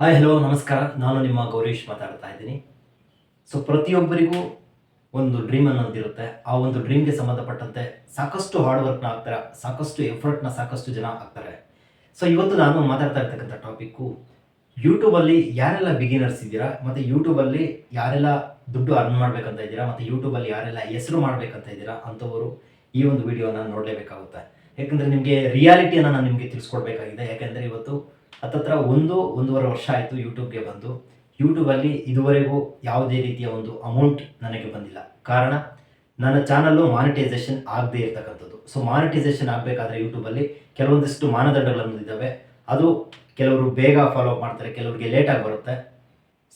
Hi hello ನಮಸ್ಕಾರ. ನಾನು ನಿಮ್ಮ ಗೌರೀಶ್ ಮಾತಾಡ್ತಾ ಇದ್ದೀನಿ. ಸೊ ಪ್ರತಿಯೊಬ್ಬರಿಗೂ ಒಂದು ಡ್ರೀಮ್ ಅನ್ನೋದಿರುತ್ತೆ. ಆ ಒಂದು ಡ್ರೀಮ್ಗೆ ಸಂಬಂಧಪಟ್ಟಂತೆ ಸಾಕಷ್ಟು ಹಾರ್ಡ್ ವರ್ಕ್ನ ಹಾಕ್ತಾರೆ ಸಾಕಷ್ಟು ಎಫರ್ಟ್ನ ಸಾಕಷ್ಟು ಜನ ಹಾಕ್ತಾರೆ ಸೊ ಇವತ್ತು ನಾನು ಮಾತಾಡ್ತಾ ಇರ್ತಕ್ಕಂಥ ಟಾಪಿಕ್ಕು ಯೂಟ್ಯೂಬಲ್ಲಿ ಯಾರೆಲ್ಲ ಬಿಗಿನರ್ಸ್ ಇದ್ದೀರಾ, ಮತ್ತು ಯೂಟ್ಯೂಬಲ್ಲಿ ಯಾರೆಲ್ಲ ದುಡ್ಡು ಅರ್ನ್ ಮಾಡಬೇಕಂತ ಇದ್ದೀರಾ, ಮತ್ತು ಯೂಟ್ಯೂಬಲ್ಲಿ ಯಾರೆಲ್ಲ ಹೆಸರು ಮಾಡಬೇಕಂತ ಇದ್ದೀರಾ ಅಂಥವರು ಈ ಒಂದು ವಿಡಿಯೋನ ನೋಡಲೇಬೇಕಾಗುತ್ತೆ. ಯಾಕಂದರೆ ನಿಮಗೆ ರಿಯಾಲಿಟಿಯನ್ನು ನಾನು ನಿಮಗೆ ತಿಳಿಸ್ಕೊಡ್ಬೇಕಾಗಿದೆ. ಯಾಕೆಂದರೆ ಇವತ್ತು ಹತ್ತತ್ರ ಒಂದು, ಒಂದೂವರೆ ವರ್ಷ ಆಯಿತು ಯೂಟ್ಯೂಬ್ಗೆ ಬಂದು. ಯೂಟ್ಯೂಬಲ್ಲಿ ಇದುವರೆಗೂ ಯಾವುದೇ ರೀತಿಯ ಒಂದು ಅಮೌಂಟ್ ನನಗೆ ಬಂದಿಲ್ಲ. ಕಾರಣ, ನನ್ನ ಚಾನಲ್ಲು ಮಾನಿಟೈಸೇಷನ್ ಆಗದೇ ಇರತಕ್ಕಂಥದ್ದು. ಸೊ ಮಾನಿಟೈಸೇಷನ್ ಆಗಬೇಕಾದ್ರೆ ಯೂಟ್ಯೂಬಲ್ಲಿ ಕೆಲವೊಂದಿಷ್ಟು ಮಾನದಂಡಗಳನ್ನು ಇದ್ದಾವೆ. ಅದು ಕೆಲವರು ಬೇಗ ಫಾಲೋ ಅಪ್ ಮಾಡ್ತಾರೆ, ಕೆಲವರಿಗೆ ಲೇಟಾಗಿ ಬರುತ್ತೆ.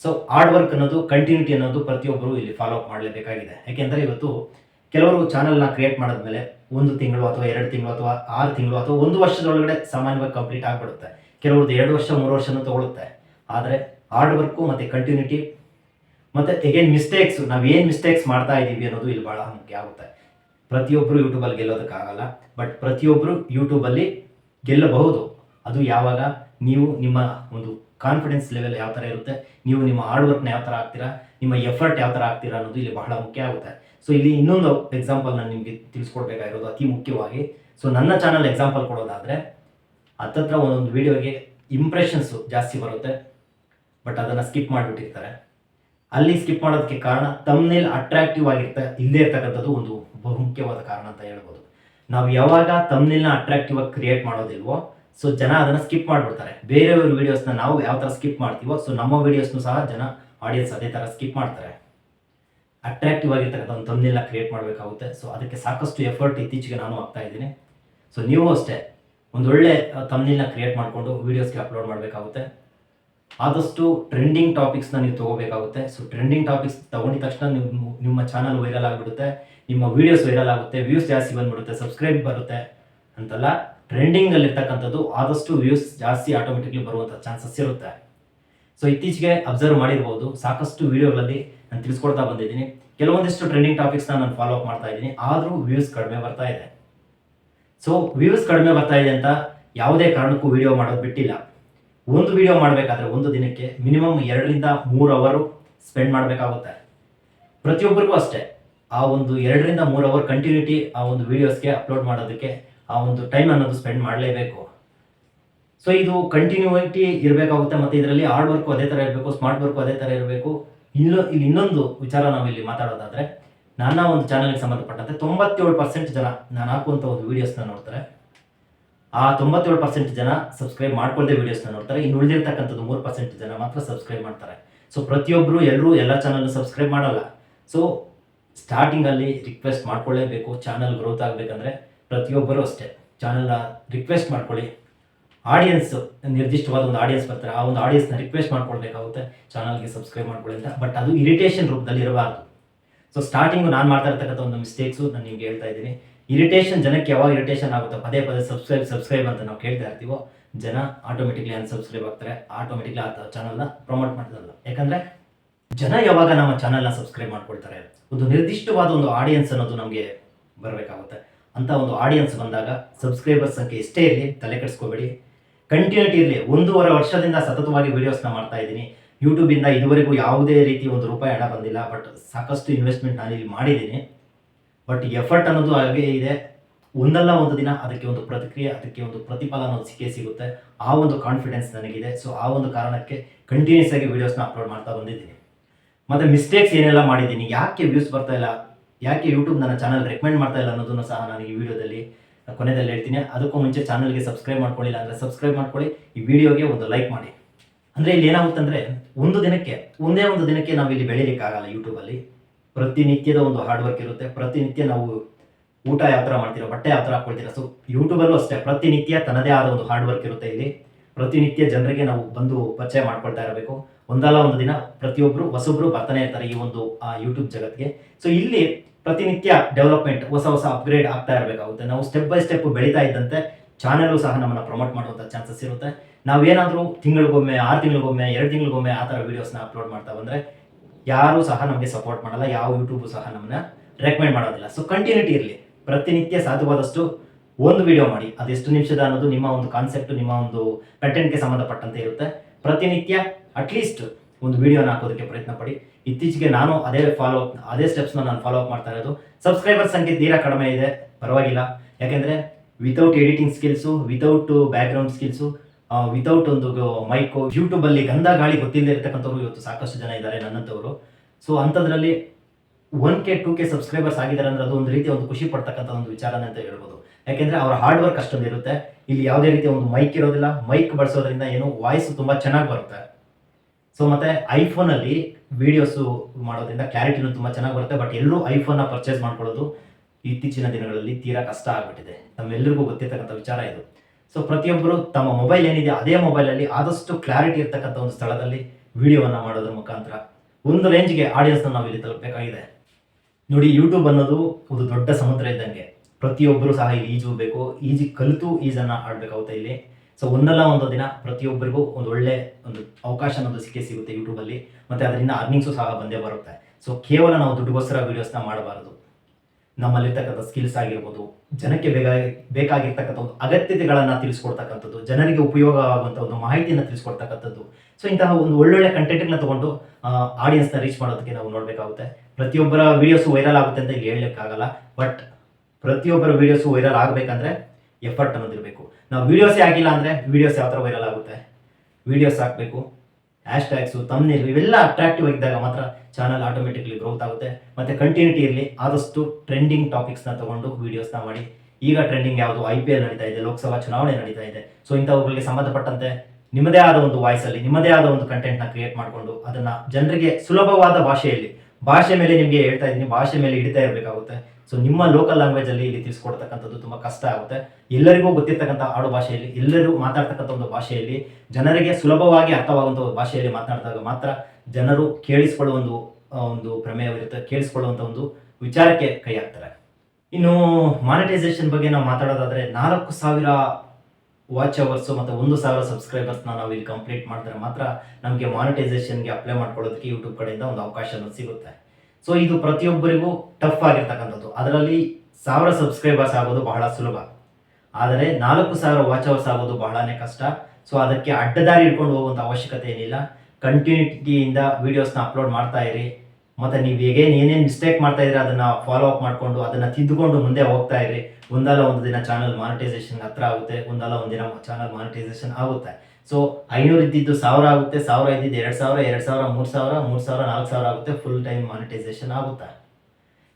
ಸೊ ಹಾರ್ಡ್ ವರ್ಕ್ ಅನ್ನೋದು ಕಂಟಿನ್ಯೂಟಿ ಅನ್ನೋದು ಪ್ರತಿಯೊಬ್ಬರು ಇಲ್ಲಿ ಫಾಲೋ ಅಪ್ ಮಾಡಲೇಬೇಕಾಗಿದೆ. ಯಾಕೆಂದರೆ ಇವತ್ತು ಕೆಲವರು ಚಾನಲ್ನ ಕ್ರಿಯೇಟ್ ಮಾಡಿದ್ಮೇಲೆ ಒಂದು ತಿಂಗಳು ಅಥವಾ ಎರಡು ತಿಂಗಳು ಅಥವಾ ಆರು ತಿಂಗಳು ಅಥವಾ ಒಂದು ವರ್ಷದೊಳಗಡೆ ಸಾಮಾನ್ಯವಾಗಿ ಕಂಪ್ಲೀಟ್ ಆಗಿಬಿಡುತ್ತೆ. ಕೆಲವ್ರದ್ದು ಎರಡು ವರ್ಷ, ಮೂರು ವರ್ಷನೂ ತಗೊಳುತ್ತೆ. ಆದರೆ ಹಾರ್ಡ್ ವರ್ಕು ಮತ್ತು ಕಂಟಿನ್ಯೂಟಿ ಮತ್ತು ಎಗೇನ್ ಮಿಸ್ಟೇಕ್ಸ್ ನಾವು ಏನು ಮಿಸ್ಟೇಕ್ಸ್ ಮಾಡ್ತಾ ಇದ್ದೀವಿ ಅನ್ನೋದು ಇಲ್ಲಿ ಭಾಳ ಮುಖ್ಯ ಆಗುತ್ತೆ. ಪ್ರತಿಯೊಬ್ಬರು ಯೂಟ್ಯೂಬಲ್ಲಿ ಗೆಲ್ಲೋದಕ್ಕಾಗಲ್ಲ ಬಟ್ ಪ್ರತಿಯೊಬ್ಬರು ಯೂಟ್ಯೂಬಲ್ಲಿ ಗೆಲ್ಲಬಹುದು. ಅದು ಯಾವಾಗ? ನೀವು ನಿಮ್ಮ ಒಂದು ಕಾನ್ಫಿಡೆನ್ಸ್ ಲೆವೆಲ್ ಯಾವ ಥರ ಇರುತ್ತೆ, ನೀವು ನಿಮ್ಮ ಹಾರ್ಡ್ ವರ್ಕ್ನ ಯಾವ ಥರ ಆಗ್ತೀರಾ, ನಿಮ್ಮ ಎಫರ್ಟ್ ಯಾವ ಥರ ಆಗ್ತೀರಾ ಅನ್ನೋದು ಇಲ್ಲಿ ಬಹಳ ಮುಖ್ಯ ಆಗುತ್ತೆ. ಸೊ ಇಲ್ಲಿ ಇನ್ನೊಂದು ಎಕ್ಸಾಂಪಲ್ ನಾನು ನಿಮಗೆ ತಿಳಿಸ್ಕೊಡ್ಬೇಕಾಗಿರೋದು ಅತಿ ಮುಖ್ಯವಾಗಿ ಸೊ ನನ್ನ ಚಾನಲ್ ಎಕ್ಸಾಂಪಲ್ ಕೊಡೋದಾದರೆ ಹತ್ತತ್ರ ಒಂದೊಂದು ವಿಡಿಯೋಗೆ ಇಂಪ್ರೆಷನ್ಸು ಜಾಸ್ತಿ ಬರುತ್ತೆ. ಬಟ್ ಅದನ್ನು ಸ್ಕಿಪ್ ಮಾಡಿಬಿಟ್ಟಿರ್ತಾರೆ. ಅಲ್ಲಿ ಸ್ಕಿಪ್ ಮಾಡೋದಕ್ಕೆ ಕಾರಣ ತಮ್ಮನೇಲಿ ಅಟ್ರಾಕ್ಟಿವ್ ಆಗಿರ್ತಾ ಇಲ್ಲದೇ ಇರ್ತಕ್ಕಂಥದ್ದು ಒಂದು ಬಹುಮುಖ್ಯವಾದ ಕಾರಣ ಅಂತ ಹೇಳ್ಬೋದು. ನಾವು ಯಾವಾಗ ತಮ್ನೇಲ್ನ ಅಟ್ರಾಕ್ಟಿವ್ ಆಗಿ ಕ್ರಿಯೇಟ್ ಮಾಡೋದಿಲ್ವೋ ಸೊ ಜನ ಅದನ್ನು ಸ್ಕಿಪ್ ಮಾಡಿಬಿಡ್ತಾರೆ. ಬೇರೆಯವ್ರ ವೀಡಿಯೋಸ್ನ ನಾವು ಯಾವ ಥರ ಸ್ಕಿಪ್ ಮಾಡ್ತೀವೋ ಸೊ ನಮ್ಮ ವೀಡಿಯೋಸ್ನು ಸಹ ಜನ ಆಡಿಯನ್ಸ್ ಅದೇ ಥರ ಸ್ಕಿಪ್ ಮಾಡ್ತಾರೆ. ಅಟ್ರಾಕ್ಟಿವ್ ಆಗಿರ್ತಕ್ಕಂಥ ಒಂದು ತಮ್ನೆಲ್ಲ ಕ್ರಿಯೇಟ್ ಮಾಡಬೇಕಾಗುತ್ತೆ. ಸೊ ಅದಕ್ಕೆ ಸಾಕಷ್ಟು ಎಫರ್ಟ್ ಇತ್ತೀಚೆಗೆ ನಾನು ಆಗ್ತಾ ಇದ್ದೀನಿ. ಸೊ ನೀವು ಅಷ್ಟೇ. ಒಂದೊಳ್ಳೆ ತಮ್ನಿಲ್ನ ಕ್ರಿಯೇಟ್ ಮಾಡಿಕೊಂಡು ವೀಡಿಯೋಸ್ಗೆ ಅಪ್ಲೋಡ್ ಮಾಡಬೇಕಾಗುತ್ತೆ. ಆದಷ್ಟು ಟ್ರೆಂಡಿಂಗ್ ಟಾಪಿಕ್ಸ್ನ ನೀವು ತೊಗೋಬೇಕಾಗುತ್ತೆ. ಸೊ ಟ್ರೆಂಡಿಂಗ್ ಟಾಪಿಕ್ಸ್ ತೊಗೊಂಡಿದ ತಕ್ಷಣ ನೀವು ನಿಮ್ಮ ಚಾನಲ್ ವೈರಲ್ ಆಗಿಬಿಡುತ್ತೆ. ನಿಮ್ಮ ವೀಡಿಯೋಸ್ ವೈರಲ್ ಆಗುತ್ತೆ. ವ್ಯೂಸ್ ಜಾಸ್ತಿ ಬಂದ್ಬಿಡುತ್ತೆ. ಸಬ್ಸ್ಕ್ರೈಬ್ ಬರುತ್ತೆ ಅಂತಲ್ಲ ಟ್ರೆಂಡಿಂಗಲ್ಲಿರ್ತಕ್ಕಂಥದ್ದು ಆದಷ್ಟು ವ್ಯೂಸ್ ಜಾಸ್ತಿ ಆಟೋಮೆಟಿಕ್ಲಿ ಬರುವಂಥ ಚಾನ್ಸಸ್ ಇರುತ್ತೆ. ಸೊ ಇತ್ತೀಚೆಗೆ ಅಬ್ಸರ್ವ್ ಮಾಡಿರ್ಬೋದು. ಸಾಕಷ್ಟು ವೀಡಿಯೋಗಳಲ್ಲಿ ನಾನು ತಿಳಿಸ್ಕೊಡ್ತಾ ಬಂದಿದ್ದೀನಿ. ಕೆಲವೊಂದಿಷ್ಟು ಟ್ರೆಂಡಿಂಗ್ ಟಾಪಿಕ್ಸ್ನ ನಾನು ಫಾಲೋ ಅಪ್ ಮಾಡ್ತಾ ಇದ್ದೀನಿ. ಆದರೂ ವ್ಯೂಸ್ ಕಡಿಮೆ ಬರ್ತಾ ಇದೆ. ಸೊ ವ್ಯೂಸ್ ಕಡಿಮೆ ಬರ್ತಾ ಇದೆ ಅಂತ ಯಾವುದೇ ಕಾರಣಕ್ಕೂ ವಿಡಿಯೋ ಮಾಡೋದು ಬಿಟ್ಟಿಲ್ಲ. ಒಂದು ವಿಡಿಯೋ ಮಾಡಬೇಕಾದ್ರೆ ಒಂದು ದಿನಕ್ಕೆ ಮಿನಿಮಮ್ ಎರಡರಿಂದ ಮೂರು ಅವರು ಸ್ಪೆಂಡ್ ಮಾಡಬೇಕಾಗುತ್ತೆ. ಪ್ರತಿಯೊಬ್ಬರಿಗೂ ಅಷ್ಟೇ, ಆ ಒಂದು ಎರಡರಿಂದ ಮೂರು ಅವರ್ ಕಂಟಿನ್ಯೂಟಿ ಆ ಒಂದು ವಿಡಿಯೋಸ್ಗೆ ಅಪ್ಲೋಡ್ ಮಾಡೋದಕ್ಕೆ ಆ ಒಂದು ಟೈಮ್ ಅನ್ನೋದು ಸ್ಪೆಂಡ್ ಮಾಡಲೇಬೇಕು. ಸೊ ಇದು ಕಂಟಿನ್ಯೂಟಿ ಇರಬೇಕಾಗುತ್ತೆ ಮತ್ತು ಇದರಲ್ಲಿ ಹಾರ್ಡ್ ವರ್ಕು ಅದೇ ಥರ ಇರಬೇಕು ಸ್ಮಾರ್ಟ್ ವರ್ಕು ಅದೇ ಥರ ಇರಬೇಕು. ಇಲ್ಲೋ ಇಲ್ಲಿ ಇನ್ನೊಂದು ವಿಚಾರ ನಾವು ಇಲ್ಲಿ ಮಾತಾಡೋದಾದರೆ ನನ್ನ ಒಂದು ಚಾನಲ್ಗೆ ಸಂಬಂಧಪಟ್ಟಂತೆ ತೊಂಬತ್ತೇಳು ಪರ್ಸೆಂಟ್ ಜನ ನಾನು ಹಾಕುವಂಥ ಒಂದು ವೀಡಿಯೋಸ್ನ ನೋಡ್ತಾರೆ. ಆ ತೊಂಬತ್ತೇಳು ಪರ್ಸೆಂಟ್ ಜನ ಸಬ್ಸ್ಕ್ರೈಬ್ ಮಾಡ್ಕೊಳ್ಳದೆ ವೀಡಿಯೋಸ್ನ ನೋಡ್ತಾರೆ. ಇನ್ನು ಉಳಿದಿರ್ತಕ್ಕಂಥದ್ದು ಮೂರು ಪರ್ಸೆಂಟ್ ಜನ ಮಾತ್ರ ಸಬ್ಸ್ಕ್ರೈಬ್ ಮಾಡ್ತಾರೆ. ಸೊ ಪ್ರತಿಯೊಬ್ಬರು ಎಲ್ಲರೂ ಎಲ್ಲ ಚಾನಲ್ನ ಸಬ್ಸ್ಕ್ರೈಬ್ ಮಾಡಲ್ಲ. ಸೊ ಸ್ಟಾರ್ಟಿಂಗಲ್ಲಿ ರಿಕ್ವೆಸ್ಟ್ ಮಾಡ್ಕೊಳ್ಳೇಬೇಕು ಚಾನಲ್ ಗ್ರೋತ್ ಆಗಬೇಕಂದ್ರೆ ಪ್ರತಿಯೊಬ್ಬರು ಅಷ್ಟೇ. ಚಾನಲ್ನ ರಿಕ್ವೆಸ್ಟ್ ಮಾಡ್ಕೊಳ್ಳಿ. ಆಡಿಯನ್ಸ್ ನಿರ್ದಿಷ್ಟವಾದ ಒಂದು ಆಡಿಯನ್ಸ್ ಬರ್ತಾರೆ. ಆ ಒಂದು ಆಡಿಯನ್ಸ್ನ ರಿಕ್ವೆಸ್ಟ್ ಮಾಡ್ಕೊಳ್ಬೇಕಾಗುತ್ತೆ. ಚಾನಲ್ಗೆ ಸಬ್ಸ್ಕ್ರೈಬ್ ಮಾಡ್ಕೊಳ್ಳಿ ಅಂತ. ಬಟ್ ಅದು ಇರಿಟೇಷನ್ ರೂಪದಲ್ಲಿ ಇರಬಾರ್ದು. ಸೊ ಸ್ಟಾರ್ಟಿಂಗು ನಾನು ಮಾಡ್ತಾ ಇರ್ತಕ್ಕಂಥ ಒಂದು ಮಿಸ್ಟೇಕ್ಸು ನಾನು ನಿಮ್ಗೆ ಹೇಳ್ತಾ ಇದ್ದೀನಿ. ಇರಿಟೇಷನ್ ಜನಕ್ಕೆ ಯಾವಾಗ ಇರಿಟೇಷನ್ ಆಗುತ್ತೋ ಪದೇ ಪದೇ ಸಬ್ಸ್ಕ್ರೈಬ್ ಸಬ್ಸ್ಕ್ರೈಬ್ ಅಂತ ನಾವು ಕೇಳ್ತಾ ಇರ್ತೀವೋ, ಜನ ಆಟೋಮೆಟಿಕ್ಲಿ ಅನ್ಸಬ್ಸ್ಕ್ರೈಬ್ ಆಗ್ತಾರೆ. ಆಟೋಮೆಟಿಕ್ಲಿ ಆ ಚಾನಲ್ನ ಪ್ರಮೋಟ್ ಮಾಡ್ತಾರಲ್ಲ. ಯಾಕಂದರೆ ಜನ ಯಾವಾಗ ನಮ್ಮ ಚಾನಲ್ನ ಸಬ್ಸ್ಕ್ರೈಬ್ ಮಾಡ್ಕೊಳ್ತಾರೆ? ಒಂದು ನಿರ್ದಿಷ್ಟವಾದ ಒಂದು ಆಡಿಯನ್ಸ್ ಅನ್ನೋದು ನಮಗೆ ಬರಬೇಕಾಗುತ್ತೆ. ಅಂತ ಒಂದು ಆಡಿಯನ್ಸ್ ಬಂದಾಗ ಸಬ್ಸ್ಕ್ರೈಬರ್ಸ್ ಸಂಖ್ಯೆ ಎಷ್ಟೇ ಇರಲಿ, ತಲೆ ಕೆಡಿಸ್ಕೋಬೇಡಿ. ಕಂಟಿನ್ಯೂಟಿ ಇರಲಿ. ಒಂದೂವರೆ ವರ್ಷದಿಂದ ಸತತವಾಗಿ ವೀಡಿಯೋಸ್ನ ಮಾಡ್ತಾ ಇದ್ದೀನಿ. ಯೂಟ್ಯೂಬಿಂದ ಇದುವರೆಗೂ ಯಾವುದೇ ರೀತಿ ಒಂದು ರೂಪಾಯಿ ಹಣ ಬಂದಿಲ್ಲ ಬಟ್ ಸಾಕಷ್ಟು ಇನ್ವೆಸ್ಟ್ಮೆಂಟ್ ನಾನು ಇಲ್ಲಿ ಮಾಡಿದ್ದೀನಿ. ಬಟ್ ಎಫರ್ಟ್ ಅನ್ನೋದು ಹಾಗೆ ಇದೆ. ಒಂದಲ್ಲ ಒಂದು ದಿನ ಅದಕ್ಕೆ ಒಂದು ಪ್ರತಿಕ್ರಿಯೆ, ಅದಕ್ಕೆ ಒಂದು ಪ್ರತಿಫಲ ಅನ್ನೋದು ಸಿಕ್ಕೇ ಸಿಗುತ್ತೆ. ಆ ಒಂದು ಕಾನ್ಫಿಡೆನ್ಸ್ ನನಗಿದೆ. ಸೊ ಆ ಒಂದು ಕಾರಣಕ್ಕೆ ಕಂಟಿನ್ಯೂಸ್ ಆಗಿ ವೀಡಿಯೋಸ್ನ ಅಪ್ಲೋಡ್ ಮಾಡ್ತಾ ಬಂದಿದ್ದೀನಿ. ಮತ್ತು ಮಿಸ್ಟೇಕ್ಸ್ ಏನೆಲ್ಲ ಮಾಡಿದ್ದೀನಿ? ಯಾಕೆ ವ್ಯೂಸ್ ಬರ್ತಾ ಇಲ್ಲ? ಯಾಕೆ ಯೂಟ್ಯೂಬ್ ನನ್ನ ಚಾನಲ್ ರೆಕಮೆಂಡ್ ಮಾಡ್ತಾ ಇಲ್ಲ ಅನ್ನೋದನ್ನು ಸಹ ನಾನು ಈ ವಿಡಿಯೋದಲ್ಲಿ ಕೊನೆಯಲ್ಲಿ ಹೇಳ್ತೀನಿ. ಅದಕ್ಕೂ ಮುಂಚೆ ಚಾನಲ್ಗೆ ಸಬ್ಸ್ಕ್ರೈಬ್ ಮಾಡ್ಕೊಳ್ಳಿಲ್ಲ ಅಂದರೆ ಸಬ್ಸ್ಕ್ರೈಬ್ ಮಾಡ್ಕೊಳ್ಳಿ. ಈ ವಿಡಿಯೋಗೆ ಒಂದು ಲೈಕ್ ಮಾಡಿ. ಅಂದರೆ ಇಲ್ಲಿ ಏನಾಗುತ್ತೆ ಅಂದರೆ ಒಂದು ದಿನಕ್ಕೆ, ಒಂದೇ ಒಂದು ದಿನಕ್ಕೆ ನಾವು ಇಲ್ಲಿ ಬೆಳೀಲಿಕ್ಕಾಗಲ್ಲ ಯೂಟ್ಯೂಬಲ್ಲಿ ಪ್ರತಿನಿತ್ಯದ ಒಂದು ಹಾರ್ಡ್ ವರ್ಕ್ ಇರುತ್ತೆ. ಪ್ರತಿನಿತ್ಯ ನಾವು ಊಟ ಯಾವ ಥರ ಮಾಡ್ತೀರೋ, ಬಟ್ಟೆ ಯಾವ ಥರ ಸೊ ಯೂಟ್ಯೂಬಲ್ಲೂ ಅಷ್ಟೇ, ಪ್ರತಿನಿತ್ಯ ತನ್ನದೇ ಆದ ಒಂದು ಹಾರ್ಡ್ ವರ್ಕ್ ಇರುತ್ತೆ ಇಲ್ಲಿ. ಪ್ರತಿನಿತ್ಯ ಜನರಿಗೆ ನಾವು ಬಂದು ಪರಿಚಯ ಮಾಡ್ಕೊಳ್ತಾ ಇರಬೇಕು. ಒಂದಲ್ಲ ಒಂದು ದಿನ ಪ್ರತಿಯೊಬ್ಬರು ಹೊಸೊಬ್ರು ಬರ್ತಾನೆ ಇರ್ತಾರೆ ಈ ಒಂದು ಯೂಟ್ಯೂಬ್ ಜಗತ್ತಿಗೆ. ಸೊ ಇಲ್ಲಿ ಪ್ರತಿನಿತ್ಯ ಡೆವಲಪ್ಮೆಂಟ್ ಹೊಸ ಹೊಸ ಅಪ್ಗ್ರೇಡ್ ಆಗ್ತಾ ಇರಬೇಕಾಗುತ್ತೆ. ನಾವು ಸ್ಟೆಪ್ ಬೈ ಸ್ಟೆಪ್ ಬೆಳೀತಾ ಇದ್ದಂತೆ ಚಾನೆಲ್ ಸಹ ನಮ್ಮನ್ನು ಪ್ರಮೋಟ್ ಮಾಡುವಂಥ ಚಾನ್ಸಸ್ ಇರುತ್ತೆ. ನಾವೇನಾದರೂ ತಿಂಗಳಿಗೊಮ್ಮೆ, ಆರು ತಿಂಗಳಿಗೊಮ್ಮೆ, ಎರಡು ತಿಂಗಳಿಗೊಮ್ಮೆ ಆ ಥರ ವೀಡಿಯೋಸ್ನ ಅಪ್ಲೋಡ್ ಮಾಡ್ತಾ ಬಂದರೆ ಯಾರೂ ಸಹ ನಮಗೆ ಸಪೋರ್ಟ್ ಮಾಡಲ್ಲ, ಯಾವ ಯೂಟ್ಯೂಬು ಸಹ ನಮ್ಮನ್ನ ರೆಕಮೆಂಡ್ ಮಾಡೋದಿಲ್ಲ. ಸೊ ಕಂಟಿನ್ಯೂಟಿ ಇರಲಿ. ಪ್ರತಿನಿತ್ಯ ಸಾಧ್ಯವಾದಷ್ಟು ಒಂದು ವಿಡಿಯೋ ಮಾಡಿ. ಅದೆಷ್ಟು ನಿಮಿಷದ ಅನ್ನೋದು ನಿಮ್ಮ ಒಂದು ಕಾನ್ಸೆಪ್ಟ್ ನಿಮ್ಮ ಒಂದು ಕಂಟೆಂಟ್ಗೆ ಸಂಬಂಧಪಟ್ಟಂತೆ ಇರುತ್ತೆ. ಪ್ರತಿನಿತ್ಯ ಅಟ್ಲೀಸ್ಟ್ ಒಂದು ವಿಡಿಯೋನ ಹಾಕೋದಕ್ಕೆ ಪ್ರಯತ್ನ ಪಡಿ. ಇತ್ತೀಚೆಗೆ ನಾನು ಅದೇ ಫಾಲೋ ಅಪ್ ಅದೇ ಸ್ಟೆಪ್ಸ್ನ ನಾನು ಫಾಲೋ ಅಪ್ ಮಾಡ್ತಾ ಇರೋದು. ಸಬ್ಸ್ಕ್ರೈಬರ್ ಸಂಖ್ಯೆ ತೀರಾ ಕಡಿಮೆ ಇದೆ. ಪರವಾಗಿಲ್ಲ. ಯಾಕೆಂದರೆ without editing skills without background skills without ಒಂದು ಮೈಕು ಯೂಟ್ಯೂಬಲ್ಲಿ ಗಂಧ ಗಾಳಿ ಗೊತ್ತಿಲ್ಲದೆ ಇರತಕ್ಕಂಥವ್ರು ಇವತ್ತು ಸಾಕಷ್ಟು ಜನ ಇದ್ದಾರೆ ನನ್ನಂಥವ್ರು ಸೊ ಅಂಥದ್ರಲ್ಲಿ one K two K subscribers ಆಗಿದ್ದಾರೆ ಅಂದ್ರೆ ಅದು ಒಂದು ರೀತಿ ಒಂದು ಖುಷಿ ಪಡ್ತಕ್ಕಂಥ ಒಂದು ವಿಚಾರ ಅಂತ ಹೇಳ್ಬೋದು. ಯಾಕೆಂದ್ರೆ ಅವರ ಹಾರ್ಡ್ ವರ್ಕ್ ಅಷ್ಟೊಂದು ಇರುತ್ತೆ. ಇಲ್ಲಿ ಯಾವುದೇ ರೀತಿಯ ಒಂದು ಮೈಕ್ ಇರೋದಿಲ್ಲ. ಮೈಕ್ ಬಳಸೋದ್ರಿಂದ ಏನು ವಾಯ್ಸ್ ತುಂಬಾ ಚೆನ್ನಾಗಿ ಬರುತ್ತೆ. ಸೊ ಮತ್ತೆ ಐಫೋನಲ್ಲಿ ವಿಡಿಯೋಸು ಮಾಡೋದ್ರಿಂದ ಕ್ಲಾರಿಟಿನೂ ತುಂಬಾ ಚೆನ್ನಾಗಿ ಬರುತ್ತೆ. ಬಟ್ ಎಲ್ಲರೂ ಐಫೋನ್ನ ಪರ್ಚೇಸ್ ಮಾಡ್ಕೊಳ್ಳೋದು ಇತ್ತೀಚಿನ ದಿನಗಳಲ್ಲಿ ತೀರಾ ಕಷ್ಟ ಆಗ್ಬಿಟ್ಟಿದೆ. ನಮ್ಮೆಲ್ಲರಿಗೂ ಗೊತ್ತಿರ್ತಕ್ಕಂಥ ವಿಚಾರ ಇದು. ಸೊ ಪ್ರತಿಯೊಬ್ಬರು ತಮ್ಮ ಮೊಬೈಲ್ ಏನಿದೆ ಅದೇ ಮೊಬೈಲಲ್ಲಿ ಆದಷ್ಟು ಕ್ಲಾರಿಟಿ ಇರ್ತಕ್ಕಂಥ ಒಂದು ಸ್ಥಳದಲ್ಲಿ ವಿಡಿಯೋವನ್ನು ಮಾಡೋದ್ರ ಮುಖಾಂತರ ಒಂದು ರೇಂಜ್ಗೆ ಆಡಿಯನ್ಸ್ನ ನಾವು ಇಲ್ಲಿ ತಲುಪಬೇಕಾಗಿದೆ. ನೋಡಿ ಯೂಟ್ಯೂಬ್ ಅನ್ನೋದು ಒಂದು ದೊಡ್ಡ ಸಮುದ್ರ ಇದ್ದಂಗೆ. ಪ್ರತಿಯೊಬ್ಬರು ಸಹ ಇಲ್ಲಿ ಈಜು ಬೇಕು, ಈಜಿ ಕಲಿತು ಈಜನ್ನು ಆಡಬೇಕಾಗುತ್ತೆ ಇಲ್ಲಿ. ಸೊ ಒಂದಲ್ಲ ಒಂದು ದಿನ ಪ್ರತಿಯೊಬ್ಬರಿಗೂ ಒಂದು ಒಳ್ಳೆ ಒಂದು ಅವಕಾಶ ಅನ್ನೋದು ಸಿಕ್ಕೇ ಸಿಗುತ್ತೆ ಯೂಟ್ಯೂಬಲ್ಲಿ ಮತ್ತೆ ಅದರಿಂದ ಅರ್ನಿಂಗ್ಸು ಸಹ ಬಂದೇ ಬರುತ್ತೆ. ಸೊ ಕೇವಲ ನಾವು ದುಡ್ಡುಗೋಸ್ಕರ ವೀಡಿಯೋಸ್ನ ಮಾಡಬಾರದು. ನಮ್ಮಲ್ಲಿರ್ತಕ್ಕಂಥ ಸ್ಕಿಲ್ಸ್ ಆಗಿರ್ಬೋದು, ಜನಕ್ಕೆ ಬೇಗ ಬೇಕಾಗಿರ್ತಕ್ಕಂಥ ಒಂದು ಅಗತ್ಯತೆಗಳನ್ನು ತಿಳಿಸ್ಕೊಡ್ತಕ್ಕಂಥದ್ದು, ಜನರಿಗೆ ಉಪಯೋಗ ಆಗುವಂಥ ಒಂದು ಮಾಹಿತಿಯನ್ನು ತಿಳಿಸ್ಕೊಡ್ತಕ್ಕಂಥದ್ದು. ಸೊ ಇಂತಹ ಒಂದು ಒಳ್ಳೊಳ್ಳೆ ಕಂಟೆಂಟ್ನ ತಗೊಂಡು ಆಡಿಯನ್ಸ್ನ ರೀಚ್ ಮಾಡೋದಕ್ಕೆ ನಾವು ನೋಡಬೇಕಾಗುತ್ತೆ. ಪ್ರತಿಯೊಬ್ಬರ ವಿಡಿಯೋಸ್ ವೈರಲ್ ಆಗುತ್ತೆ ಅಂತ ಹೇಳಲಿಕ್ಕಾಗಲ್ಲ ಬಟ್ ಪ್ರತಿಯೊಬ್ಬರ ವಿಡಿಯೋಸ್ ವೈರಲ್ ಆಗಬೇಕಂದ್ರೆ ಎಫರ್ಟ್ ಅನ್ನೋದಿರಬೇಕು. ನಾವು ವೀಡಿಯೋಸೇ ಆಗಿಲ್ಲ ಅಂದರೆ ವಿಡಿಯೋಸ್ ಯಾವ ಥರ ವೈರಲ್ ಆಗುತ್ತೆ? ವೀಡಿಯೋಸ್ ಹಾಕಬೇಕು. ಹ್ಯಾಶ್ ಟ್ಯಾಗ್ಸು ತಮ್ಮನೇಲು ಇವೆಲ್ಲ ಅಟ್ರಾಕ್ಟಿವ್ ಆಗಿದ್ದಾಗ ಮಾತ್ರ ಚಾನಲ್ ಆಟೋಮೆಟಿಕ್ಲಿ ಗ್ರೋತ್ ಆಗುತ್ತೆ. ಮತ್ತೆ ಕಂಟಿನ್ಯೂಟಿ ಇರಲಿ ಆದಷ್ಟು ಟ್ರೆಂಡಿಂಗ್ ಟಾಪಿಕ್ಸ್ನ ತಗೊಂಡು ವೀಡಿಯೋಸ್ನ ಮಾಡಿ. ಈಗ ಟ್ರೆಂಡಿಂಗ್ ಯಾವುದು ಐ ಪಿ ಎಲ್ ನಡೀತಾ ಇದೆ, ಲೋಕಸಭಾ ಚುನಾವಣೆ ನಡೀತಾ ಇದೆ. ಸೊ ಇಂಥವುಗಳಿಗೆ ಸಂಬಂಧಪಟ್ಟಂತೆ ನಿಮ್ಮದೇ ಆದ ಒಂದು ವಾಯ್ಸಲ್ಲಿ ನಿಮ್ಮದೇ ಆದ ಒಂದು ಕಂಟೆಂಟ್ನ ಕ್ರಿಯೇಟ್ ಮಾಡಿಕೊಂಡು ಅದನ್ನ ಜನರಿಗೆ ಸುಲಭವಾದ ಭಾಷೆಯಲ್ಲಿ, ಭಾಷೆ ಮೇಲೆ ನಿಮಗೆ ಹೇಳ್ತಾ ಇದ್ದೀನಿ, ಭಾಷೆ ಮೇಲೆ ಹಿಡಿತಾ ಇರಬೇಕಾಗುತ್ತೆ. ಸೊ ನಿಮ್ಮ ಲೋಕಲ್ ಲ್ಯಾಂಗ್ವೇಜ್ ಅಲ್ಲಿ ಇಲ್ಲಿ ತಿಳಿಸ್ಕೊಡ್ತಕ್ಕಂಥದ್ದು ತುಂಬಾ ಕಷ್ಟ ಆಗುತ್ತೆ. ಎಲ್ಲರಿಗೂ ಗೊತ್ತಿರ್ತಕ್ಕಂಥ ಆಡು ಭಾಷೆಯಲ್ಲಿ, ಎಲ್ಲರೂ ಮಾತಾಡ್ತಕ್ಕಂಥ ಒಂದು ಭಾಷೆಯಲ್ಲಿ, ಜನರಿಗೆ ಸುಲಭವಾಗಿ ಅರ್ಥವಾಗುವಂಥ ಭಾಷೆಯಲ್ಲಿ ಮಾತನಾಡಿದಾಗ ಮಾತ್ರ ಜನರು ಕೇಳಿಸ್ಕೊಳ್ಳುವ ಒಂದು ಒಂದು ಪ್ರಮೇಯವಿರುತ್ತೆ, ಕೇಳಿಸ್ಕೊಳ್ಳುವಂಥ ಒಂದು ವಿಚಾರಕ್ಕೆ ಕೈ ಹಾಕ್ತಾರೆ. ಇನ್ನು ಮಾನಿಟೈಸೇಷನ್ ಬಗ್ಗೆ ನಾವು ಮಾತಾಡೋದಾದ್ರೆ ನಾಲ್ಕು ಸಾವಿರ ವಾಚ್ ಅವರ್ಸ್ ಮತ್ತು ಒಂದು ಸಾವಿರ ಸಬ್ಸ್ಕ್ರೈಬರ್ಸ್ನ ನಾವು ಇಲ್ಲಿ ಕಂಪ್ಲೀಟ್ ಮಾಡಿದ್ರೆ ಮಾತ್ರ ನಮಗೆ ಮಾನಿಟೈಸೇಷನ್ಗೆ ಅಪ್ಲೈ ಮಾಡ್ಕೊಳ್ಳೋದಕ್ಕೆ ಯೂಟ್ಯೂಬ್ ಕಡೆಯಿಂದ ಒಂದು ಅವಕಾಶ ಸಿಗುತ್ತೆ. ಸೊ ಇದು ಪ್ರತಿಯೊಬ್ಬರಿಗೂ ಟಫ್ ಆಗಿರ್ತಕ್ಕಂಥದ್ದು. ಅದರಲ್ಲಿ ಸಾವಿರ ಸಬ್ಸ್ಕ್ರೈಬರ್ಸ್ ಆಗೋದು ಬಹಳ ಸುಲಭ. ಆದರೆ ನಾಲ್ಕು ಸಾವಿರ ವಾಚ್ ಅವರ್ಸ್ ಆಗೋದು ಬಹಳನೇ ಕಷ್ಟ. ಸೊ ಅದಕ್ಕೆ ಅಡ್ಡದಾರಿ ಇಟ್ಕೊಂಡು ಹೋಗುವಂಥ ಅವಶ್ಯಕತೆ ಏನಿಲ್ಲ. ಕಂಟಿನ್ಯೂಟಿಯಿಂದ ವೀಡಿಯೋಸ್ನ ಅಪ್ಲೋಡ್ ಮಾಡ್ತಾ ಇರಿ. ಮತ್ತೆ ನೀವು ಹೇಗೇನು ಏನೇನು ಮಿಸ್ಟೇಕ್ ಮಾಡ್ತಾ ಇದ್ರೆ ಅದನ್ನ ಫಾಲೋ ಅಪ್ ಮಾಡಿಕೊಂಡು ಅದನ್ನ ತಿದ್ದುಕೊಂಡು ಮುಂದೆ ಹೋಗ್ತಾ ಇರಿ. ಒಂದಲ್ಲ ಒಂದು ದಿನ ಚಾನಲ್ ಮಾನಿಟೈಸೇಷನ್ ಹತ್ರ ಆಗುತ್ತೆ, ಒಂದಲ್ಲ ಒಂದು ದಿನ ಚಾನಲ್ ಮಾನಿಟೈಸೇಷನ್ ಆಗುತ್ತೆ. ಸೊ ಐನೂರು ಇದ್ದಿದ್ದು ಸಾವಿರ ಆಗುತ್ತೆ, ಸಾವಿರ ಇದ್ದಿದ್ದು ಎರಡು ಸಾವಿರ ಎರಡು ಸಾವಿರ, ಮೂರು ಸಾವಿರ ಮೂರು ಸಾವಿರ, ನಾಲ್ಕು ಸಾವಿರ ಆಗುತ್ತೆ ಫುಲ್ ಟೈಮ್ ಮಾನಿಟೈಸೇಷನ್ ಆಗುತ್ತೆ?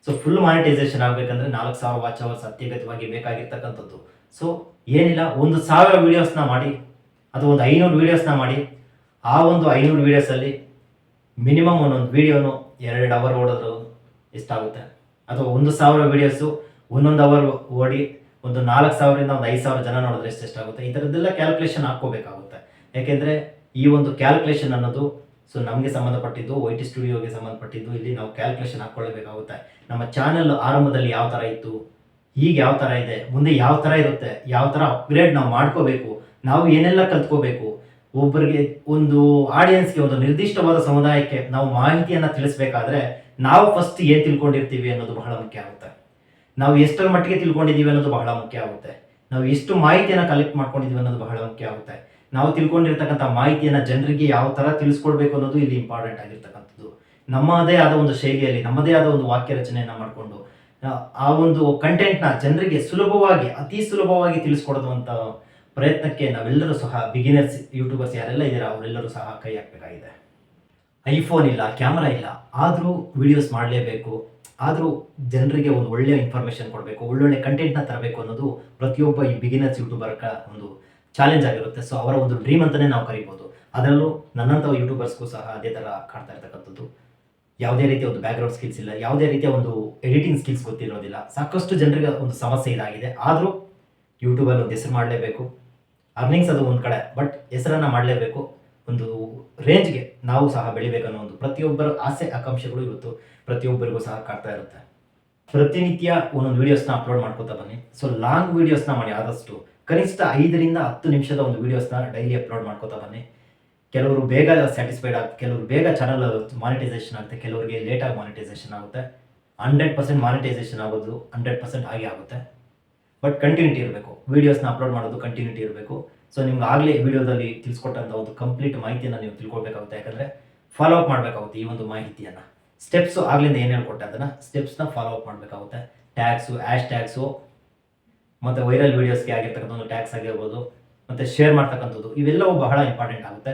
ಸೊ ಫುಲ್ ಮಾನಿಟೈಸೇಷನ್ ಆಗಬೇಕಂದ್ರೆ ನಾಲ್ಕು ಸಾವಿರ ವಾಚ್ ಅವರ್ಸ್ ಅತ್ಯಗತ್ಯವಾಗಿ ಬೇಕಾಗಿರ್ತಕ್ಕಂಥದ್ದು. ಸೊ ಏನಿಲ್ಲ, ಒಂದು ಸಾವಿರ ವೀಡಿಯೋಸ್ನ ಮಾಡಿ, ಅಥವಾ ಒಂದು ಐನೂರು ವೀಡಿಯೋಸ್ನ ಮಾಡಿ, ಆ ಒಂದು ಐನೂರು ವೀಡಿಯೋಸಲ್ಲಿ ಮಿನಿಮಮ್ ಒಂದೊಂದು ವೀಡಿಯೋನು ಎರಡು ಅವರ್ ಓಡೋದು ಇಷ್ಟ ಆಗುತ್ತೆ. ಅಥವಾ ಒಂದು ಸಾವಿರ ವೀಡಿಯೋಸು ಒಂದೊಂದು ಅವರ್ ಓಡಿ ಒಂದು ನಾಲ್ಕು ಸಾವಿರದಿಂದ ಒಂದು ಐದು ಸಾವಿರ ಜನ ನೋಡಿದ್ರೆ ಆಗುತ್ತೆ. ಈ ಥರದ್ದೆಲ್ಲ ಕ್ಯಾಲ್ಕುಲೇಷನ್ ಹಾಕ್ಕೋಬೇಕಾಗುತ್ತೆ. ಯಾಕೆಂದರೆ ಈ ಒಂದು ಕ್ಯಾಲ್ಕುಲೇಷನ್ ಅನ್ನೋದು ಸೊ ನಮಗೆ ಸಂಬಂಧಪಟ್ಟಿದ್ದು ವೈ ಟಿ ಸ್ಟುಡಿಯೋಗೆ ಸಂಬಂಧಪಟ್ಟಿದ್ದು, ಇಲ್ಲಿ ನಾವು ಕ್ಯಾಲ್ಕುಲೇಷನ್ ಹಾಕ್ಕೊಳ್ಳಬೇಕಾಗುತ್ತೆ. ನಮ್ಮ ಚಾನೆಲ್ ಆರಂಭದಲ್ಲಿ ಯಾವ ಥರ ಇತ್ತು, ಈಗ ಯಾವ ಥರ ಇದೆ, ಮುಂದೆ ಯಾವ ಥರ ಇರುತ್ತೆ, ಯಾವ ಥರ ಅಪ್ಗ್ರೇಡ್ ನಾವು ಮಾಡ್ಕೋಬೇಕು, ನಾವು ಏನೆಲ್ಲ ಕಲ್ತ್ಕೋಬೇಕು ಒಬ್ಬರಿಗೆ ಒಂದು ಆಡಿಯನ್ಸ್ಗೆ ಒಂದು ನಿರ್ದಿಷ್ಟವಾದ ಸಮುದಾಯಕ್ಕೆ ನಾವು ಮಾಹಿತಿಯನ್ನು ತಿಳಿಸ್ಬೇಕಾದ್ರೆ ನಾವು ಫಸ್ಟ್ ಏನು ತಿಳ್ಕೊಂಡಿರ್ತೀವಿ ಅನ್ನೋದು ಬಹಳ ಮುಖ್ಯ ಆಗುತ್ತೆ. ನಾವು ಎಷ್ಟರ ಮಟ್ಟಿಗೆ ತಿಳ್ಕೊಂಡಿದ್ದೀವಿ ಅನ್ನೋದು ಬಹಳ ಮುಖ್ಯ ಆಗುತ್ತೆ. ನಾವು ಎಷ್ಟು ಮಾಹಿತಿಯನ್ನು ಕಲೆಕ್ಟ್ ಮಾಡ್ಕೊಂಡಿದ್ದೀವಿ ಅನ್ನೋದು ಬಹಳ ಮುಖ್ಯ ಆಗುತ್ತೆ. ನಾವು ತಿಳ್ಕೊಂಡಿರ್ತಕ್ಕಂಥ ಮಾಹಿತಿಯನ್ನು ಜನರಿಗೆ ಯಾವ ಥರ ತಿಳಿಸ್ಕೊಡ್ಬೇಕು ಅನ್ನೋದು ಇಲ್ಲಿ ಇಂಪಾರ್ಟೆಂಟ್ ಆಗಿರ್ತಕ್ಕಂಥದ್ದು. ನಮ್ಮದೇ ಆದ ಒಂದು ಶೈಲಿಯಲ್ಲಿ, ನಮ್ಮದೇ ಆದ ಒಂದು ವಾಕ್ಯ ರಚನೆಯನ್ನು ಮಾಡಿಕೊಂಡು, ಆ ಒಂದು ಕಂಟೆಂಟ್ನ ಜನರಿಗೆ ಸುಲಭವಾಗಿ, ಅತಿ ಸುಲಭವಾಗಿ ತಿಳಿಸ್ಕೊಡುವಂಥ ಪ್ರಯತ್ನಕ್ಕೆ ನಾವೆಲ್ಲರೂ ಸಹ ಬಿಗಿನರ್ಸ್ ಯೂಟ್ಯೂಬರ್ಸ್ ಯಾರೆಲ್ಲ ಇದ್ದೀರಾ, ಅವರೆಲ್ಲರೂ ಸಹ ಕೈ ಹಾಕಬೇಕಾಗಿದೆ. ಐಫೋನ್ ಇಲ್ಲ ಕ್ಯಾಮರಾ ಇಲ್ಲ, ಆದರೂ ವಿಡಿಯೋಸ್ ಮಾಡಲೇಬೇಕು, ಆದರೂ ಜನರಿಗೆ ಒಂದು ಒಳ್ಳೆಯ ಇನ್ಫಾರ್ಮೇಷನ್ ಕೊಡಬೇಕು, ಒಳ್ಳೊಳ್ಳೆ ಕಂಟೆಂಟ್ನ ತರಬೇಕು ಅನ್ನೋದು ಪ್ರತಿಯೊಬ್ಬ ಈ ಬಿಗಿನರ್ಸ್ ಯೂಟ್ಯೂಬರ್ ಒಂದು ಚಾಲೆಂಜ್ ಆಗಿರುತ್ತೆ. ಸೊ ಅವರ ಒಂದು ಡ್ರೀಮ್ ಅಂತಲೇ ನಾವು ಕರಿಬೋದು. ಅದರಲ್ಲೂ ನನ್ನಂಥ ಯೂಟ್ಯೂಬರ್ಸ್ಗೂ ಸಹ ಅದೇ ಥರ ಕಾಡ್ತಾ ಇರ್ತಕ್ಕಂಥದ್ದು. ಯಾವುದೇ ರೀತಿಯ ಒಂದು ಬ್ಯಾಕ್ಗ್ರೌಂಡ್ ಸ್ಕಿಲ್ಸ್ ಇಲ್ಲ, ಯಾವುದೇ ರೀತಿಯ ಒಂದು ಎಡಿಟಿಂಗ್ ಸ್ಕಿಲ್ಸ್ ಗೊತ್ತಿರೋದಿಲ್ಲ. ಸಾಕಷ್ಟು ಜನರಿಗೆ ಒಂದು ಸಮಸ್ಯೆ ಇದಾಗಿದೆ. ಆದರೂ ಯೂಟ್ಯೂಬಲ್ಲಿ ಒಂದು ಹೆಸರು ಮಾಡಲೇಬೇಕು. ಅರ್ನಿಂಗ್ಸ್ ಅದು ಒಂದು ಕಡೆ ಬಟ್ ಹೆಸರನ್ನು ಮಾಡಲೇಬೇಕು. ಒಂದು ರೇಂಜ್ಗೆ ನಾವು ಸಹ ಬೆಳಿಬೇಕನ್ನೋ ಒಂದು ಪ್ರತಿಯೊಬ್ಬರ ಆಸೆ, ಆಕಾಂಕ್ಷೆಗಳು ಇವತ್ತು ಪ್ರತಿಯೊಬ್ಬರಿಗೂ ಸಹ ಕಾಡ್ತಾ ಇರುತ್ತೆ. ಪ್ರತಿನಿತ್ಯ ಒಂದೊಂದು ವೀಡಿಯೋಸ್ನ ಅಪ್ಲೋಡ್ ಮಾಡ್ಕೋತಾ ಬನ್ನಿ. ಸೊ ಲಾಂಗ್ ವೀಡಿಯೋಸ್ನ ಮಾಡಿ ಆದಷ್ಟು ಕನಿಷ್ಠ ಐದರಿಂದ ಹತ್ತು ನಿಮಿಷದ ಒಂದು ವೀಡಿಯೋಸ್ನ ಡೈಲಿ ಅಪ್ಲೋಡ್ ಮಾಡ್ಕೋತಾ ಬನ್ನಿ. ಕೆಲವರು ಬೇಗ ಸ್ಯಾಟಿಸ್ಫೈಡ್ ಆಗುತ್ತೆ ಕೆಲವರು ಬೇಗ ಚಾನಲ್ ಮಾನಿಟೈಸೇಷನ್ ಆಗುತ್ತೆ. ಕೆಲವರಿಗೆ ಲೇಟಾಗಿ ಮಾನಿಟೈಸೇಷನ್ ಆಗುತ್ತೆ. ಹಂಡ್ರೆಡ್ ಪರ್ಸೆಂಟ್ ಮಾನಿಟೈಸೇಷನ್ ಆಗೋದು ಹಂಡ್ರೆಡ್ ಪರ್ಸೆಂಟ್ ಆಗಿ ಆಗುತ್ತೆ. ಬಟ್ ಕಂಟಿನ್ಯೂಟಿ ಇರಬೇಕು. ವೀಡಿಯೋಸ್ನ ಅಪ್ಲೋಡ್ ಮಾಡೋದು ಕಂಟಿನ್ಯೂಟಿ ಇರಬೇಕು. ಸೊ ನಿಮ್ಗೆ ಆಗಲೇ ವಿಡಿಯೋದಲ್ಲಿ ತಿಳಿಸ್ಕೊಟ್ಟಂಥ ಒಂದು ಕಂಪ್ಲೀಟ್ ಮಾಹಿತಿಯನ್ನು ನೀವು ತಿಳ್ಕೊಳ್ಬೇಕಾಗುತ್ತೆ. ಯಾಕಂದರೆ ಫಾಲೋ ಅಪ್ ಮಾಡಬೇಕಾಗುತ್ತೆ ಈ ಒಂದು ಮಾಹಿತಿಯನ್ನು. ಸ್ಟೆಪ್ಸು ಆಗಲಿಂದ ಏನು ಹೇಳ್ಕೊಟ್ಟೆ ಅದನ್ನು? ಸ್ಟೆಪ್ಸ್ನ ಫಾಲೋ ಅಪ್ ಮಾಡಬೇಕಾಗುತ್ತೆ. ಟ್ಯಾಗ್ಸು ಆ್ಯಶ್ ಟ್ಯಾಗ್ಸು ಮತ್ತು ವೈರಲ್ ವೀಡಿಯೋಸ್ಗೆ ಆಗಿರ್ತಕ್ಕಂಥ ಒಂದು ಟ್ಯಾಗ್ಸ್ ಆಗಿರ್ಬೋದು, ಮತ್ತು ಶೇರ್ ಮಾಡ್ತಕ್ಕಂಥದ್ದು, ಇವೆಲ್ಲವೂ ಬಹಳ ಇಂಪಾರ್ಟೆಂಟ್ ಆಗುತ್ತೆ.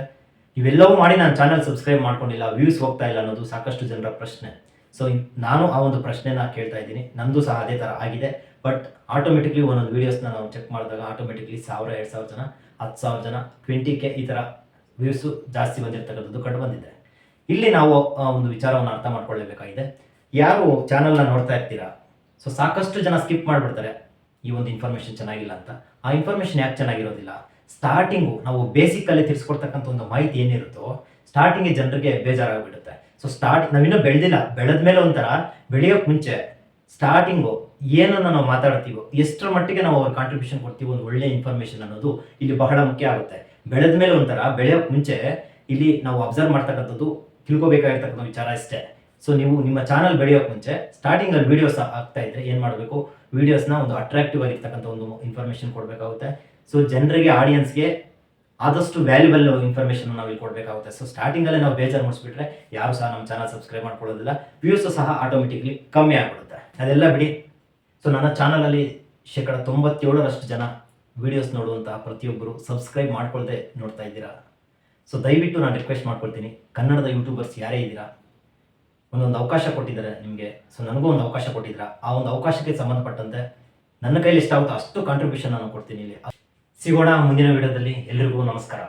ಇವೆಲ್ಲವೂ ಮಾಡಿ ನಾನು ಚಾನಲ್ ಸಬ್ಸ್ಕ್ರೈಬ್ ಮಾಡ್ಕೊಂಡಿಲ್ಲ ವ್ಯೂಸ್ ಹೋಗ್ತಾ ಇಲ್ಲ ಅನ್ನೋದು ಸಾಕಷ್ಟು ಜನರ ಪ್ರಶ್ನೆ. ಸೊ ನಾನು ಆ ಒಂದು ಪ್ರಶ್ನೆನ ಕೇಳ್ತಾ ಇದ್ದೀನಿ. ನಂದು ಸಹ ಅದೇ ಥರ ಆಗಿದೆ. ಬಟ್ ಆಟೋಮೆಟಿಕ್ಲಿ ಒಂದೊಂದು ವೀಡಿಯೋಸ್ನ ನಾವು ಚೆಕ್ ಮಾಡಿದಾಗ ಆಟೋಮೆಟಿಕ್ಲಿ ಸಾವಿರ, ಎರಡು ಸಾವಿರ ಜನ, ಹತ್ತು ಸಾವಿರ ಜನ ಟ್ವೆಂಟಿ ಕೆ ಈ ಥರ ವ್ಯೂಸು ಜಾಸ್ತಿ ಬಂದಿರ್ತಕ್ಕಂಥದ್ದು ಕಂಡು ಬಂದಿದೆ. ಇಲ್ಲಿ ನಾವು ಒಂದು ವಿಚಾರವನ್ನು ಅರ್ಥ ಮಾಡ್ಕೊಳ್ಳೇಬೇಕಾಗಿದೆ. ಯಾರು ಚಾನಲ್ನ ನೋಡ್ತಾ ಇರ್ತೀರಾ? ಸೊ ಸಾಕಷ್ಟು ಜನ ಸ್ಕಿಪ್ ಮಾಡಿಬಿಡ್ತಾರೆ. ಈ ಒಂದು ಇನ್ಫಾರ್ಮೇಷನ್ ಚೆನ್ನಾಗಿಲ್ಲ ಅಂತ. ಆ ಇನ್ಫಾರ್ಮೇಷನ್ ಯಾಕೆ ಚೆನ್ನಾಗಿರೋದಿಲ್ಲ? ಸ್ಟಾರ್ಟಿಂಗು ನಾವು ಬೇಸಿಕಲ್ಲಿ ತಿಳಿಸ್ಕೊಡ್ತಕ್ಕಂಥ ಒಂದು ಮಾಹಿತಿ ಏನಿರುತ್ತೋ ಸ್ಟಾರ್ಟಿಂಗ್ಗೆ ಜನರಿಗೆ ಬೇಜಾರಾಗ್ಬಿಡುತ್ತೆ. ಸೊ ಸ್ಟಾರ್ಟ್ ನಾವಿನ್ನೂ ಬೆಳೆದಿಲ್ಲ. ಬೆಳೆದ ಮೇಲೆ ಒಂಥರ ಬೆಳೆಯೋಕೆ ಮುಂಚೆ ಸ್ಟಾರ್ಟಿಂಗು ಏನನ್ನು ನಾವು ಮಾತಾಡ್ತೀವೋ, ಎಷ್ಟರ ಮಟ್ಟಿಗೆ ನಾವು ಅವ್ರ ಕಾಂಟ್ರಿಬ್ಯೂಷನ್ ಕೊಡ್ತೀವಿ ಒಂದು ಒಳ್ಳೆ ಇನ್ಫಾರ್ಮೇಶನ್ ಅನ್ನೋದು ಇಲ್ಲಿ ಬಹಳ ಮುಖ್ಯ ಆಗುತ್ತೆ. ಬೆಳೆದ ಮೇಲೆ ಒಂಥರ ಬೆಳೆಯೋಕೆ ಮುಂಚೆ ಇಲ್ಲಿ ನಾವು ಅಬ್ಸರ್ವ್ ಮಾಡ್ತಕ್ಕಂಥದ್ದು, ತಿಳ್ಕೊಬೇಕಾಗಿರ್ತಕ್ಕಂಥ ವಿಚಾರ ಅಷ್ಟೇ ಸೊ ನೀವು ನಿಮ್ಮ ಚಾನಲ್ ಬೆಳೆಯೋಕೆ ಮುಂಚೆ ಸ್ಟಾರ್ಟಿಂಗಲ್ಲಿ ವೀಡಿಯೋಸ್ ಆಗ್ತಾ ಇದ್ರೆ ಏನು ಮಾಡಬೇಕು? ವೀಡಿಯೋಸ್ನ ಒಂದು ಅಟ್ರಾಕ್ಟಿವ್ ಆಗಿರ್ತಕ್ಕಂಥ ಒಂದು ಇನ್ಫಾರ್ಮೇಷನ್ ಕೊಡಬೇಕಾಗುತ್ತೆ. ಸೊ ಜನರಿಗೆ ಆಡಿಯನ್ಸ್ಗೆ ಆದಷ್ಟು ವ್ಯಾಲ್ಯೂಬಲ್ ಇನ್ಫಾರ್ಮೇಷನ್ ನಾವು ಇಲ್ಲಿ ಕೊಡಬೇಕಾಗುತ್ತೆ. ಸೊ ಸ್ಟಾರ್ಟಿಂಗಲ್ಲೇ ನಾವು ಬೇಜಾರು ಮಾಡಿಸ್ಬಿಟ್ರೆ, ಯಾರು ಸಹ ನಮ್ಮ ಚಾನಲ್ ಸಬ್ಸ್ಕ್ರೈಬ್ ಮಾಡ್ಕೊಳ್ಳೋದಿಲ್ಲ. ವ್ಯೂಸ್ ಸಹ ಆಟೋಮೆಟಿಕ್ಲಿ ಕಮ್ಮಿ ಆಗಿಬಿಡುತ್ತೆ. ಅದೆಲ್ಲ ಬಿಡಿ. ಸೊ ನನ್ನ ಚಾನಲಲ್ಲಿ ಶೇಕಡ ತೊಂಬತ್ತೇಳರಷ್ಟು ಜನ ವೀಡಿಯೋಸ್ ನೋಡುವಂತಹ ಪ್ರತಿಯೊಬ್ಬರು ಸಬ್ಸ್ಕ್ರೈಬ್ ಮಾಡ್ಕೊಳ್ಳದೆ ನೋಡ್ತಾ ಇದ್ದೀರಾ. ಸೊ ದಯವಿಟ್ಟು ನಾನು ರಿಕ್ವೆಸ್ಟ್ ಮಾಡ್ಕೊಳ್ತೀನಿ. ಕನ್ನಡದ ಯೂಟ್ಯೂಬರ್ಸ್ ಯಾರೇ ಇದ್ದೀರಾ, ಒಂದೊಂದು ಅವಕಾಶ ಕೊಟ್ಟಿದ್ದಾರೆ ನಿಮಗೆ. ಸೊ ನನಗೂ ಒಂದು ಅವಕಾಶ ಕೊಟ್ಟಿದ್ದೀರಾ. ಆ ಒಂದು ಅವಕಾಶಕ್ಕೆ ಸಂಬಂಧಪಟ್ಟಂತೆ ನನ್ನ ಕೈಲಿ ಎಷ್ಟಾಗುತ್ತೋ ಅಷ್ಟು ಕಾಂಟ್ರಿಬ್ಯೂಷನ್ ನಾನು ಕೊಡ್ತೀನಿ ಇಲ್ಲಿ. ಸಿಗೋಣ ಮುಂದಿನ ವಿಡಿಯೋದಲ್ಲಿ ಎಲ್ರಿಗೂ ನಮಸ್ಕಾರ.